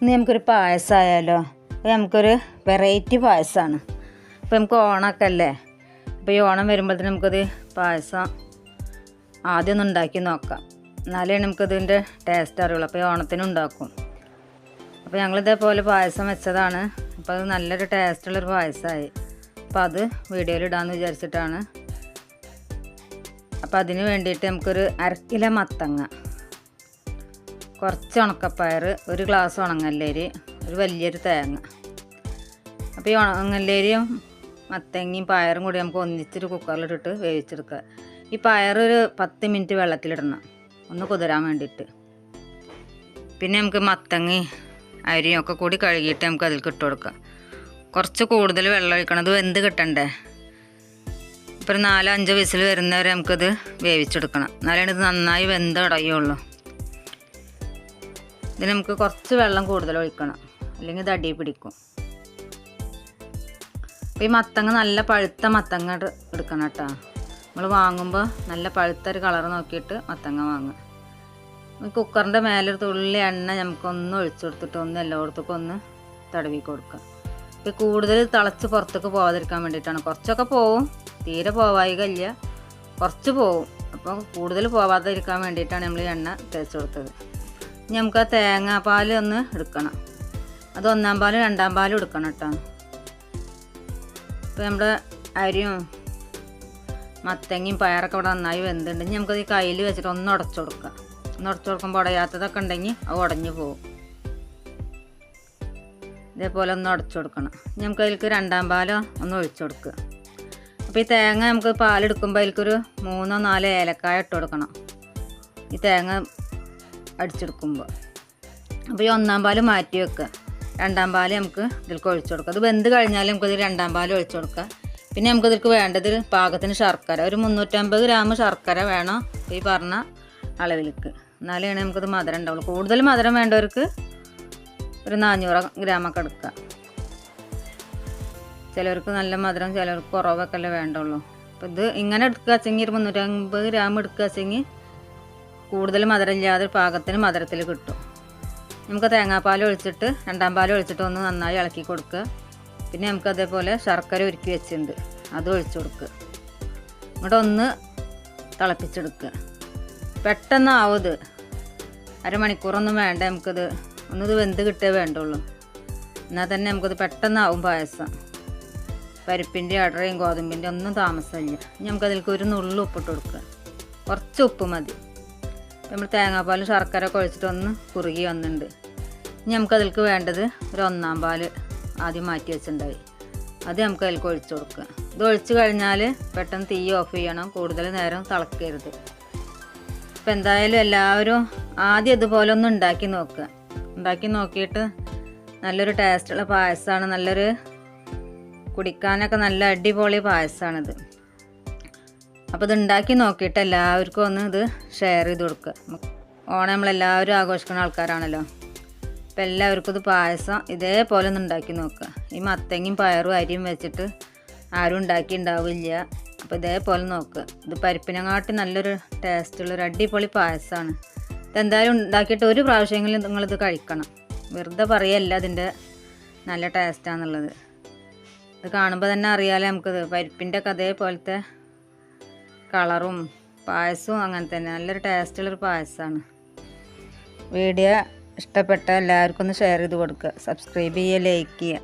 ഇന്ന് നമുക്കൊരു പായസമായാലോ അപ്പോൾ നമുക്കൊരു വെറൈറ്റി പായസമാണ് അപ്പോൾ നമുക്ക് ഓണമൊക്കെ അല്ലേ അപ്പോൾ ഈ ഓണം വരുമ്പോഴത്തേന് നമുക്കത് പായസം ആദ്യം ഒന്ന് ഉണ്ടാക്കി നോക്കാം. എന്നാലേ നമുക്കതിന്റെ ടേസ്റ്റ് അറിയുള്ളൂ. അപ്പോൾ ഈ ഓണത്തിന് ഉണ്ടാക്കും. അപ്പോൾ ഞങ്ങൾ ഇതേപോലെ പായസം വെച്ചതാണ്. അപ്പോൾ അത് നല്ലൊരു ടേസ്റ്റുള്ളൊരു പായസമായി അപ്പോൾ അത് വീഡിയോയിൽ ഇടാമെന്ന് വിചാരിച്ചിട്ടാണ്. അപ്പോൾ അതിന് വേണ്ടിയിട്ട് നമുക്കൊരു അരക്കില കിലോ മത്തങ്ങ. കുറച്ച് ഉണക്കപ്പയർ ഒരു ഗ്ലാസ് ഉണങ്ങല്ലേരി ഒരു വലിയൊരു തേങ്ങ. അപ്പോൾ ഈ ഉണങ്ങല്ലേരിയും മത്തങ്ങയും പയറും കൂടി നമുക്ക് ഒന്നിച്ചൊരു കുക്കറിലിട്ടിട്ട് വേവിച്ചെടുക്കുക. ഈ പയർ ഒരു പത്ത് മിനിറ്റ് വെള്ളത്തിലിടണം. ഒന്ന് കുതിരാൻ വേണ്ടിയിട്ട്. പിന്നെ നമുക്ക് മത്തങ്ങി അരിയും ഒക്കെ കൂടി കഴുകിയിട്ട് നമുക്ക് അതിൽ ഇട്ട് കൊടുക്കാം. കുറച്ച് കൂടുതൽ വെള്ളം ഒഴിക്കണം. അത് വെന്ത് കിട്ടണ്ടേ? ഇപ്പോൾ നാലോ അഞ്ചോ വിസിൽ വരുന്നവരെ നമുക്കത് വേവിച്ചെടുക്കണം. എന്നാലാണ് ഇത് നന്നായി വെന്ത് അടയുള്ളൂ ഇതിന് നമുക്ക് കുറച്ച് വെള്ളം കൂടുതൽ ഒഴിക്കണം. അല്ലെങ്കിൽ ഇത് അടി പിടിക്കും. അപ്പോൾ ഈ മത്തങ്ങ നല്ല പഴുത്ത മത്തങ്ങ എടുക്കണം കേട്ടോ. നമ്മൾ വാങ്ങുമ്പോൾ നല്ല പഴുത്ത ഒരു കളർ നോക്കിയിട്ട് മത്തങ്ങ വാങ്ങുക. കുക്കറിന്റെ മേലൊരു തുള്ളി എണ്ണ നമുക്കൊന്ന് ഒഴിച്ചു കൊടുത്തിട്ട് ഒന്ന് എല്ലായിടത്തേക്കും ഒന്ന് തടവി കൊടുക്കുക. ഇപ്പം കൂടുതൽ തിളച്ച് പുറത്തേക്ക് പോകാതിരിക്കാൻ വേണ്ടിയിട്ടാണ്. കുറച്ചൊക്കെ പോവും. തീരെ പോവായികയില്ല. കുറച്ച് പോവും. അപ്പോൾ കൂടുതൽ പോവാതിരിക്കാൻ വേണ്ടിയിട്ടാണ് നമ്മൾ എണ്ണ തേച്ച് കൊടുത്തത്. നമുക്ക് ആ തേങ്ങാപ്പാൽ ഒന്ന് എടുക്കണം. അത് ഒന്നാം പാലും രണ്ടാം പാലും എടുക്കണം കേട്ടോ. ഇപ്പോൾ നമ്മുടെ അരിയും മത്തങ്ങയും പയറൊക്കെ ഇവിടെ നന്നായി വെന്തുണ്ട്. നമുക്കത് ഈ കയ്യിൽ വെച്ചിട്ട് ഒന്ന് ഉടച്ചു കൊടുക്കാം. ഒന്ന് ഉടച്ചു കൊടുക്കുമ്പോൾ ഉടയാത്തതൊക്കെ ഉണ്ടെങ്കിൽ അത് ഉടഞ്ഞു പോകും ഇതേപോലെ ഒന്ന് ഉടച്ചു കൊടുക്കണം. നമുക്ക് അതിലേക്ക് രണ്ടാം പാലോ ഒന്ന് ഒഴിച്ചു കൊടുക്കുക. അപ്പോൾ ഈ തേങ്ങ നമുക്ക് പാലെടുക്കുമ്പോൾ അതിലേക്കൊരു മൂന്നോ നാലോ ഏലക്കായ ഇട്ട് കൊടുക്കണം. ഈ തേങ്ങ അടിച്ചെടുക്കുമ്പോൾ അപ്പോൾ ഈ ഒന്നാം പാൽ മാറ്റി വെക്കുക രണ്ടാം പാൽ നമുക്ക് ഇതിലേക്ക് ഒഴിച്ചു കൊടുക്കുക അത് വെന്ത് കഴിഞ്ഞാൽ നമുക്കത് രണ്ടാം പാൽ ഒഴിച്ചു കൊടുക്കുക പിന്നെ നമുക്ക് ഇതിൽക്ക് വേണ്ടത് പാകത്തിന് ശർക്കര. ഒരു മുന്നൂറ്റമ്പത് ഗ്രാം ശർക്കര വേണം ഈ പറഞ്ഞ അളവിലേക്ക് എന്നാലേ നമുക്കത് മധുരം ഉണ്ടാവുള്ളൂ. കൂടുതൽ മധുരം വേണ്ടവർക്ക് ഒരു നാനൂറ് ഗ്രാമൊക്കെ എടുക്കുക ചിലവർക്ക് നല്ല മധുരം ചിലവർക്ക് കുറവൊക്കെ അല്ലേ വേണ്ടുള്ളൂ. അപ്പോൾ ഇത് ഇങ്ങനെ എടുക്കുക വെച്ചെങ്കിൽ ഒരു മുന്നൂറ്റമ്പത് ഗ്രാം എടുക്കുക വെച്ചെങ്കിൽ കൂടുതൽ മധുരമില്ലാതെ പാകത്തിന് മധുരത്തിൽ കിട്ടും. നമുക്ക് തേങ്ങാപ്പാൽ ഒഴിച്ചിട്ട് രണ്ടാം പാൽ ഒഴിച്ചിട്ട് ഒന്ന് നന്നായി ഇളക്കി കൊടുക്കുക. പിന്നെ നമുക്ക് അതേപോലെ ശർക്കര ഒരുക്കി വെച്ചിട്ടുണ്ട്. അത് ഒഴിച്ചു കൊടുക്കുക. എന്നിട്ട് ഒന്ന് തിളപ്പിച്ചെടുക്കുക. പെട്ടെന്ന് ആവും ഇത് അരമണിക്കൂറൊന്നും വേണ്ട. നമുക്കത് ഒന്നത് വെന്ത് കിട്ടേ വേണ്ടുള്ളൂ. എന്നാൽ തന്നെ പെട്ടെന്ന് പെട്ടെന്നാവും പായസം. പരിപ്പിന്റെ അടറയും ഗോതമ്പിന്റെ ഒന്നും താമസമില്ല. ഇനി നമുക്കതിലേക്ക് ഒരു നുള്ളു ഉപ്പിട്ട് കൊടുക്കുക. കുറച്ച് ഉപ്പ് മതി. നമ്മൾ തേങ്ങാപ്പാലും ശർക്കര ഒന്ന് കുറുകി വന്നിട്ടുണ്ട്. ഇനി നമുക്ക് അതിൽക്ക് വേണ്ടത് ഒരു ഒന്നാം പാൽ ആദ്യം മാറ്റി വെച്ചിട്ടുണ്ടായി. അത് നമുക്ക് അതിൽക്ക് ഒഴിച്ചു കൊടുക്കുക. ഇത് ഒഴിച്ചു കഴിഞ്ഞാൽ പെട്ടെന്ന് തീ ഓഫ് ചെയ്യണം. കൂടുതൽ നേരം തിളക്കരുത്. ഇപ്പം എന്തായാലും എല്ലാവരും ആദ്യം ഇതുപോലെ ഒന്ന് ഉണ്ടാക്കി നോക്കുക. ഉണ്ടാക്കി നോക്കിയിട്ട് നല്ലൊരു ടേസ്റ്റുള്ള പായസമാണ്. നല്ലൊരു കുടിക്കാനൊക്കെ നല്ല അടിപൊളി പായസമാണിത്. അപ്പോൾ ഇത് ഉണ്ടാക്കി നോക്കിയിട്ട് എല്ലാവർക്കും ഒന്ന് ഇത് ഷെയർ ചെയ്ത് കൊടുക്കുക ഓണം നമ്മളെല്ലാവരും ആഘോഷിക്കുന്ന ആൾക്കാരാണല്ലോ. അപ്പോൾ എല്ലാവർക്കും ഇത് പായസം ഇതേപോലെ ഒന്ന് ഉണ്ടാക്കി നോക്കുക ഈ മത്തങ്ങയും പയറും അരിയും വെച്ചിട്ട് ആരും ഉണ്ടാക്കി ഉണ്ടാവില്ല അപ്പോൾ ഇതേപോലെ നോക്കുക ഇത് പരിപ്പിനെങ്ങാട്ടി നല്ലൊരു ടേസ്റ്റുള്ള ടേസ്റ്റുള്ളൊരു അടിപൊളി പായസമാണ് ഇതെന്തായാലും ഉണ്ടാക്കിയിട്ട് ഒരു പ്രാവശ്യമെങ്കിലും നിങ്ങളിത് കഴിക്കണം. വെറുതെ പറയല്ല അതിന്റെ നല്ല ടേസ്റ്റാണെന്നുള്ളത് ഇത് കാണുമ്പോൾ തന്നെ അറിയാലോ നമുക്കിത്. പരിപ്പിന്റെ ഒക്കെ അതേപോലത്തെ കളറും പായസവും അങ്ങനെ തന്നെ. നല്ലൊരു ടേസ്റ്റുള്ളൊരു പായസമാണ്. വീഡിയോ ഇഷ്ടപ്പെട്ട എല്ലാവർക്കും ഒന്ന് ഷെയർ ചെയ്ത് കൊടുക്കുക. സബ്സ്ക്രൈബ് ചെയ്യുക ലൈക്ക് ചെയ്യുക.